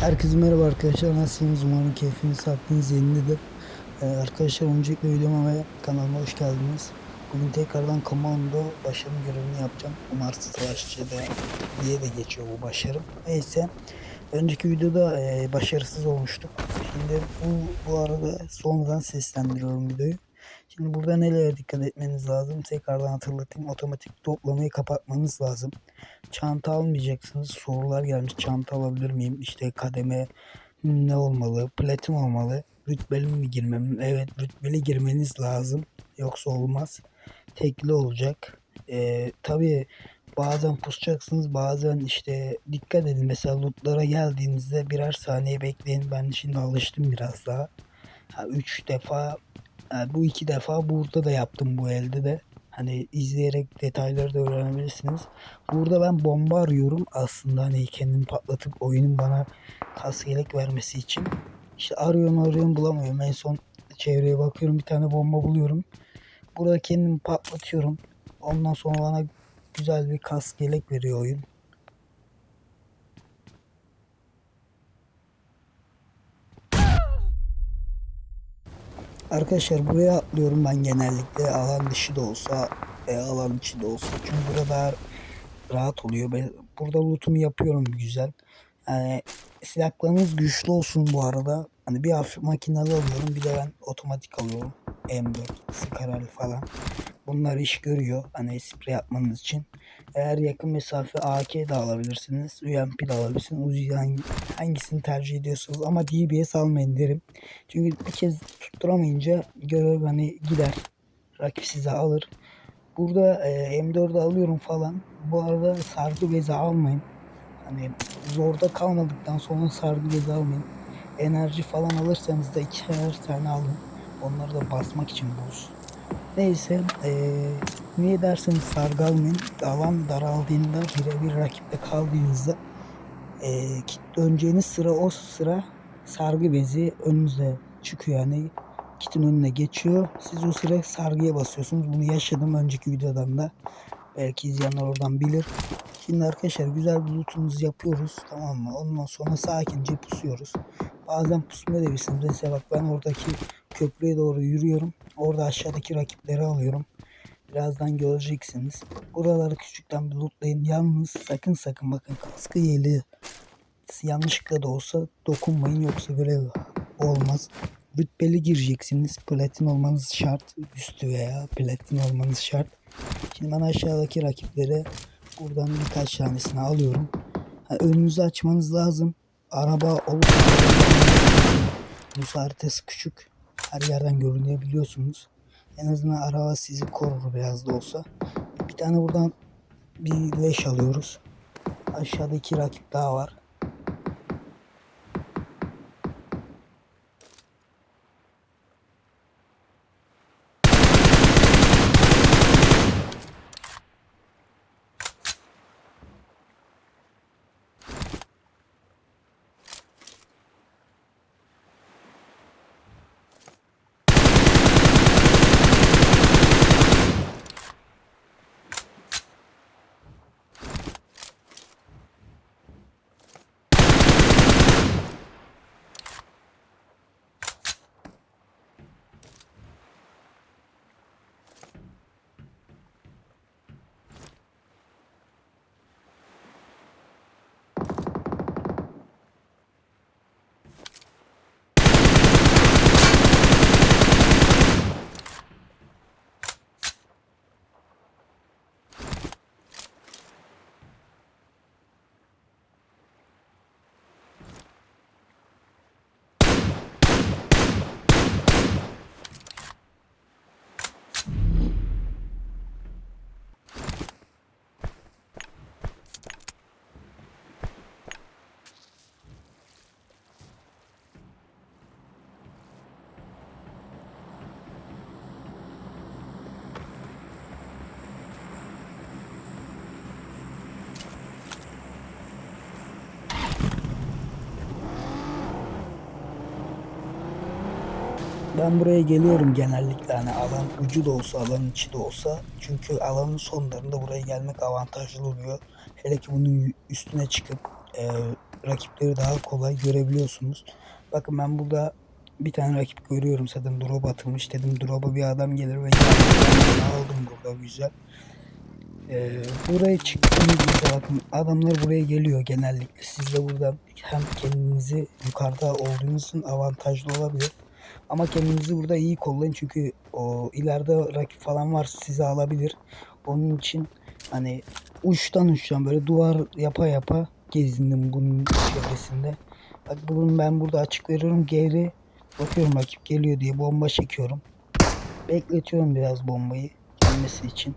Herkese merhaba arkadaşlar. Nasılsınız? Umarım keyfiniz, saatiniz yerindedir. Ee, arkadaşlar öncelikle videoma ve kanalıma hoş geldiniz. Bugün tekrardan Commando başarım görevini yapacağım. Mars Savaşçı da diye de geçiyor bu başarım. Neyse. Önceki videoda e, başarısız olmuştuk. Şimdi bu, bu arada sonradan seslendiriyorum videoyu. Şimdi burada nelere dikkat etmeniz lazım? Tekrardan hatırlatayım. Otomatik toplamayı kapatmanız lazım. Çanta almayacaksınız. Sorular gelmiş. Çanta alabilir miyim? İşte kademe ne olmalı? Platin olmalı. Rütbeli mi girmem? Evet rütbeli girmeniz lazım. Yoksa olmaz. Tekli olacak. Ee, tabii bazen pusacaksınız bazen işte dikkat edin. Mesela lootlara geldiğinizde birer saniye bekleyin. Ben şimdi alıştım biraz daha. Ha, üç defa ha, bu iki defa burada da yaptım bu elde de. Hani izleyerek detayları da öğrenebilirsiniz. Burada ben bomba arıyorum aslında hani kendimi patlatıp oyunun bana kas yelek vermesi için. İşte arıyorum arıyorum bulamıyorum. En son çevreye bakıyorum bir tane bomba buluyorum. Burada kendimi patlatıyorum. Ondan sonra bana güzel bir kas yelek veriyor oyun. Arkadaşlar buraya atlıyorum ben genellikle alan dışı da olsa e, alan içi de olsa çünkü burada daha rahat oluyor. Ben burada lootumu yapıyorum güzel. Yani silahlarınız güçlü olsun bu arada. Hani bir hafif makinalı alıyorum bir de ben otomatik alıyorum. M4, Scarel falan. Bunlar iş görüyor. Hani sprey yapmanız için. Eğer yakın mesafe AK de alabilirsiniz. UMP de alabilirsiniz. Uzi hangi, hangisini tercih ediyorsanız. Ama DBS almayın derim. Çünkü bir kez tutturamayınca görev hani gider. Rakip size alır. Burada e, M4'ü alıyorum falan. Bu arada sargı bezi almayın. Hani zorda kalmadıktan sonra sargı bezi almayın. Enerji falan alırsanız da ikişer tane alın. Onları da basmak için buz. Neyse eee niye derseniz sargı almayın. Alan daraldığında birebir rakipte kaldığınızda kit döneceğiniz sıra o sıra sargı bezi önünüze çıkıyor. Yani kitin önüne geçiyor. Siz o sıra sargıya basıyorsunuz. Bunu yaşadım önceki videodan da. Belki izleyenler oradan bilir. Şimdi arkadaşlar güzel bir lootumuzu yapıyoruz tamam mı? Ondan sonra sakince pusuyoruz. Bazen pusmayabilirsiniz. Mesela bak ben oradaki köprüye doğru yürüyorum. Orada aşağıdaki rakipleri alıyorum. Birazdan göreceksiniz. Buraları küçükten bir lootlayın. Yalnız sakın sakın bakın kaskı yeli yanlışlıkla da olsa dokunmayın yoksa görev olmaz. Rütbeli gireceksiniz. Platin olmanız şart. Üstü veya platin olmanız şart. Şimdi ben aşağıdaki rakiplere buradan birkaç tanesini alıyorum. Ha, önünüzü açmanız lazım. Araba olup bu haritası küçük. Her yerden görünebiliyorsunuz. En azından araba sizi korur biraz da olsa. Bir tane buradan bir leş alıyoruz. Aşağıda iki rakip daha var. Ben buraya geliyorum genellikle hani alan ucu da olsa alanın içi de olsa. Çünkü alanın sonlarında buraya gelmek avantajlı oluyor. Hele ki bunun üstüne çıkıp e, rakipleri daha kolay görebiliyorsunuz. Bakın ben burada bir tane rakip görüyorum zaten drop atılmış dedim drop'a bir adam gelir ve aldım burada güzel. Ee, buraya çıktığınızda bakın adamlar buraya geliyor genellikle. Siz de burada hem kendinizi yukarıda olduğunuz avantajlı olabilir. Ama kendinizi burada iyi kollayın çünkü o ileride rakip falan varsa sizi alabilir. Onun için hani uçtan uçtan böyle duvar yapa yapa gezindim bunun çevresinde. Bak bunun ben burada açık veriyorum geri bakıyorum rakip geliyor diye bomba çekiyorum. Bekletiyorum biraz bombayı gelmesi için.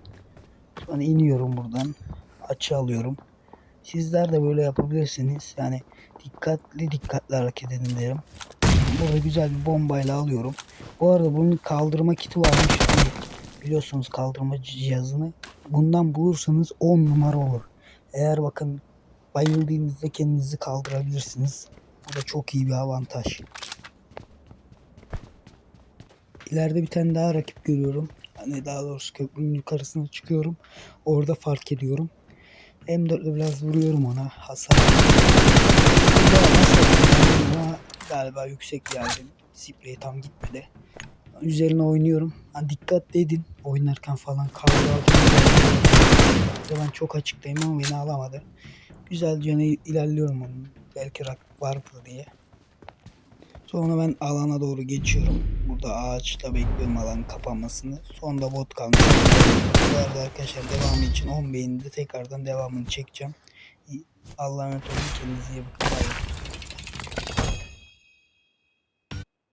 Sonra iniyorum buradan. Açı alıyorum. Sizler de böyle yapabilirsiniz. Yani dikkatli dikkatli hareket edin derim. Burada güzel bir bombayla alıyorum. Bu arada bunun kaldırma kiti varmış. Biliyorsunuz kaldırma cihazını. Bundan bulursanız 10 numara olur. Eğer bakın bayıldığınızda kendinizi kaldırabilirsiniz. Bu da çok iyi bir avantaj. İleride bir tane daha rakip görüyorum. Hani daha doğrusu köprünün yukarısına çıkıyorum. Orada fark ediyorum. M4'le biraz vuruyorum ona. Hasar. Galiba yüksek geldi. Sprey tam gitmedi. Üzerine oynuyorum. Ha, dikkatli edin oynarken falan. Kavga Ben çok açıktayım ama beni alamadı. Güzelce ilerliyorum onun. Belki rakip vardır diye. Sonra ben alana doğru geçiyorum. Burada ağaçta bekliyorum alanın kapanmasını. Sonda bot kalmış. Bu arada arkadaşlar devamı için 10 beğenide tekrardan devamını çekeceğim. Allah'a emanet olun. Kendinize iyi bakın. Bye.